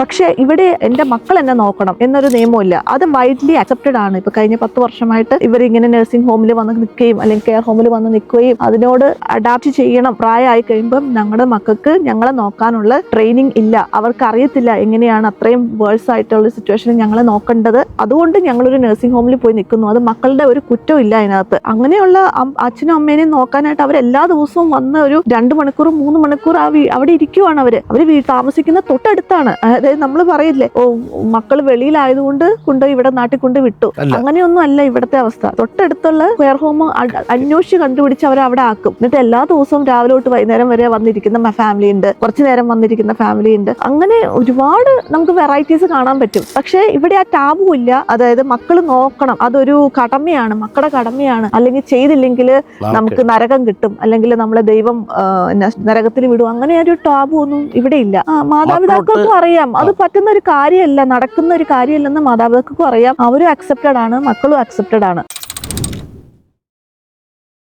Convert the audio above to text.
പക്ഷെ ഇവിടെ എന്റെ മക്കൾ എന്നെ നോക്കണം എന്നൊരു നിയമമില്ല അത് വൈഡ്ലി അക്സെപ്റ്റഡ് ആണ്. ഇപ്പൊ കഴിഞ്ഞ പത്ത് വർഷമായിട്ട് ഇവർ ഇങ്ങനെ നഴ്സിംഗ് ഹോമിൽ വന്ന് നിൽക്കുകയും അല്ലെങ്കിൽ കെയർ ഹോമിൽ വന്ന് നിൽക്കുകയും അതിനോട് അഡാപ്റ്റ് ചെയ്യണം. പ്രായമായി കഴിയുമ്പം ഞങ്ങളുടെ മക്കൾക്ക് ഞങ്ങളെ നോക്കാനുള്ള ട്രെയിനിങ് ഇല്ല. അവർക്ക് അറിയത്തില്ല എങ്ങനെയാണ് അത്രയും വേഴ്സ് ആയിട്ടുള്ള സിറ്റുവേഷനിൽ ഞങ്ങളെ നോക്കേണ്ടത്. അതുകൊണ്ട് ഞങ്ങൾ ഒരു നഴ്സിംഗ് ഹോമിൽ പോയി നിൽക്കുന്നു. അത് മക്കളുടെ ഒരു കുറ്റവും ഇല്ല അതിനകത്ത്. അങ്ങനെയുള്ള അച്ഛനും അമ്മേനെയും നോക്കാനായിട്ട് അവർ എല്ലാ ദിവസവും വന്ന് ഒരു രണ്ട് മണിക്കൂർ മൂന്ന് മണിക്കൂർ അവിടെ ഇരിക്കുവാണ് അവർ. അവർ താമസിക്കുന്ന തൊട്ടടുത്താണ്. അതായത് നമ്മൾ പറയില്ലേ ഓ മക്കൾ വെളിയിലായതുകൊണ്ട് കൊണ്ട് ഇവിടെ നാട്ടിൽ കൊണ്ട് വിട്ടു. അങ്ങനെയൊന്നും അല്ല ഇവിടത്തെ അവസ്ഥ. തൊട്ടടുത്തുള്ള കെയർ ഹോം അന്വേഷിച്ച് കണ്ടുപിടിച്ച് അവരെ അവിടെ ആക്കും. എന്നിട്ട് എല്ലാ ദിവസവും രാവിലെ തൊട്ട് വൈകുന്നേരം വരെ വന്നിരിക്കുന്ന ഫാമിലി ഉണ്ട്. കുറച്ചു നേരം വന്നിരിക്കുന്ന ഫാമിലി ഉണ്ട്. അങ്ങനെ ഒരുപാട് നമുക്ക് വെറൈറ്റീസ് കാണാൻ പറ്റും. പക്ഷേ ഇവിടെ ആ ടാബും ഇല്ല. അതായത് മക്കൾ നോക്കണം. അതൊരു കടമയാണ്. മക്കളുടെ കടമയാണ്. അല്ലെങ്കിൽ ചെയ്തില്ലെങ്കിൽ നമുക്ക് നരകം കിട്ടും. അല്ലെങ്കിൽ നമ്മളെ ദൈവം നരകത്തിൽ വിടും. അങ്ങനെ ഒരു ടാബു ഒന്നും ഇവിടെ ഇല്ല. മാതാപിതാക്കൾക്കും അറിയാം. അത് പറ്റുന്ന ഒരു കാര്യമല്ല നടക്കുന്ന ഒരു കാര്യമല്ലെന്ന് മാതാപിതാക്കൾക്കും അറിയാം. അവരും അക്സെപ്റ്റഡ് ആണ് മക്കളും അക്സെപ്റ്റഡ് ആണ്.